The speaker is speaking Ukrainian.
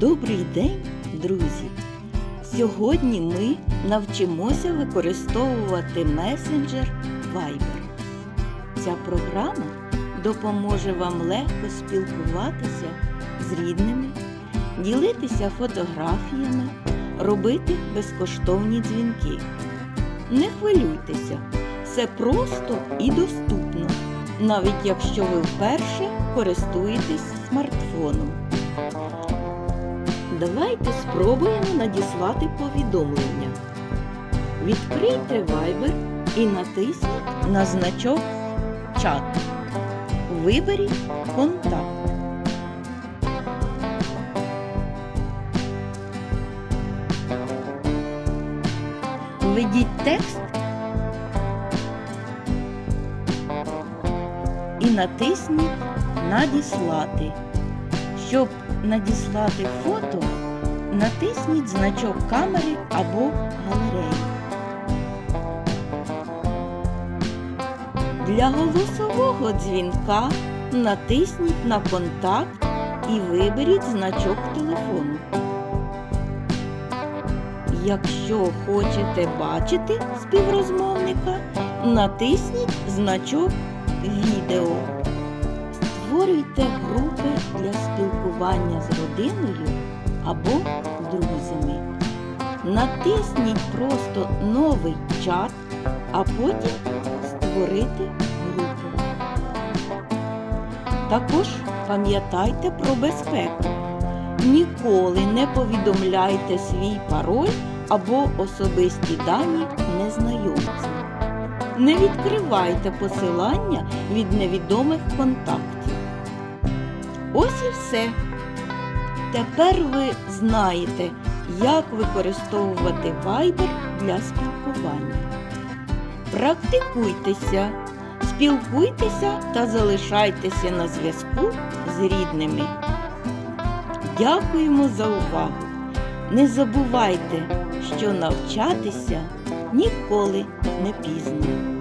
Добрий день, друзі! Сьогодні ми навчимося використовувати месенджер Viber. Ця програма допоможе вам легко спілкуватися з рідними, ділитися фотографіями, робити безкоштовні дзвінки. Не хвилюйтеся, все просто і доступно, навіть якщо ви вперше користуєтесь смартфоном. Давайте спробуємо надіслати повідомлення. Відкрийте Viber і натисніть на значок Чат. Виберіть Контакт. Введіть текст і натисніть Надіслати. Щоб надіслати фото, натисніть значок камери або галереї. Для голосового дзвінка натисніть на контакт і виберіть значок телефону. Якщо хочете бачити співрозмовника, натисніть значок відео. Створюйте групи для спілкування з родиною або друзями. Натисніть просто новий чат, а потім створити групу. Також пам'ятайте про безпеку. Ніколи не повідомляйте свій пароль або особисті дані незнайомцям. Не відкривайте посилання від невідомих контактів. Ось і все. Тепер ви знаєте, як використовувати Viber для спілкування. Практикуйтеся, спілкуйтеся та залишайтеся на зв'язку з рідними. Дякуємо за увагу! Не забувайте, що навчатися ніколи не пізно.